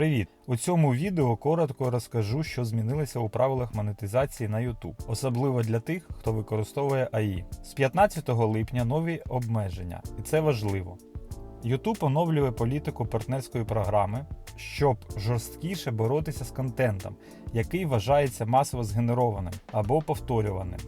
Привіт! У цьому відео коротко розкажу, що змінилося у правилах монетизації на YouTube, особливо для тих, хто використовує AI. З 15 липня нові обмеження, і це важливо. YouTube оновлює політику партнерської програми, щоб жорсткіше боротися з контентом, який вважається масово згенерованим або повторюваним.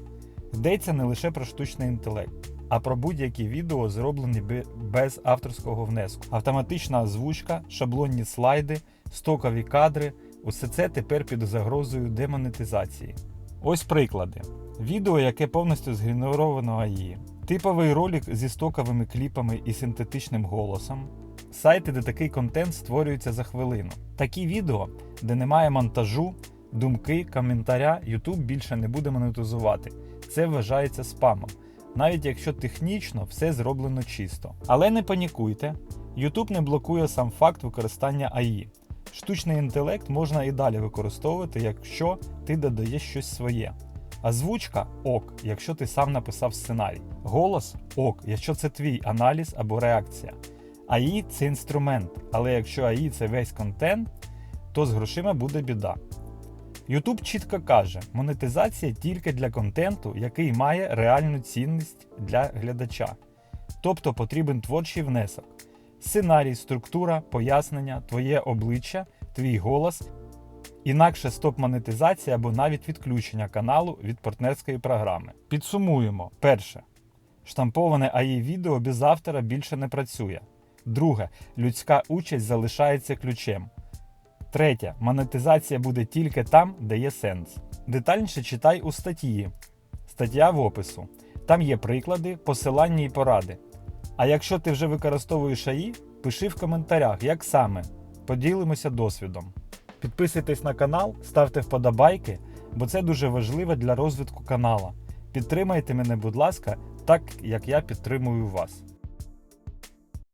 Йдеться не лише про штучний інтелект, а про будь-які відео, зроблені без авторського внеску. Автоматична озвучка, шаблонні слайди, стокові кадри усе це тепер під загрозою демонетизації. Ось приклади: відео, яке повністю згенеровано AI, типовий ролик зі стоковими кліпами і синтетичним голосом, сайти, де такий контент створюється за хвилину. Такі відео, де немає монтажу, думки, коментаря, YouTube більше не буде монетизувати. Це вважається спамом, навіть якщо технічно все зроблено чисто. Але не панікуйте, YouTube не блокує сам факт використання AI. Штучний інтелект можна і далі використовувати, якщо ти додаєш щось своє. Озвучка ок, якщо ти сам написав сценарій. Голос ок, якщо це твій аналіз або реакція. AI це інструмент, але якщо AI це весь контент, то з грошима буде біда. YouTube чітко каже, монетизація тільки для контенту, який має реальну цінність для глядача. Тобто потрібен творчий внесок. Сценарій, структура, пояснення, твоє обличчя, твій голос, інакше стоп-монетизація або навіть відключення каналу від партнерської програми. Підсумуємо: перше. Штамповане AI відео без автора більше не працює. Друге, людська участь залишається ключем. Третє. Монетизація буде тільки там, де є сенс. Детальніше читай у статті. Стаття в опису. Там є приклади, посилання і поради. А якщо ти вже використовуєш АІ, пиши в коментарях, як саме. Поділимося досвідом. Підписуйтесь на канал, ставте вподобайки, бо це дуже важливо для розвитку канала. Підтримайте мене, будь ласка, так як я підтримую вас.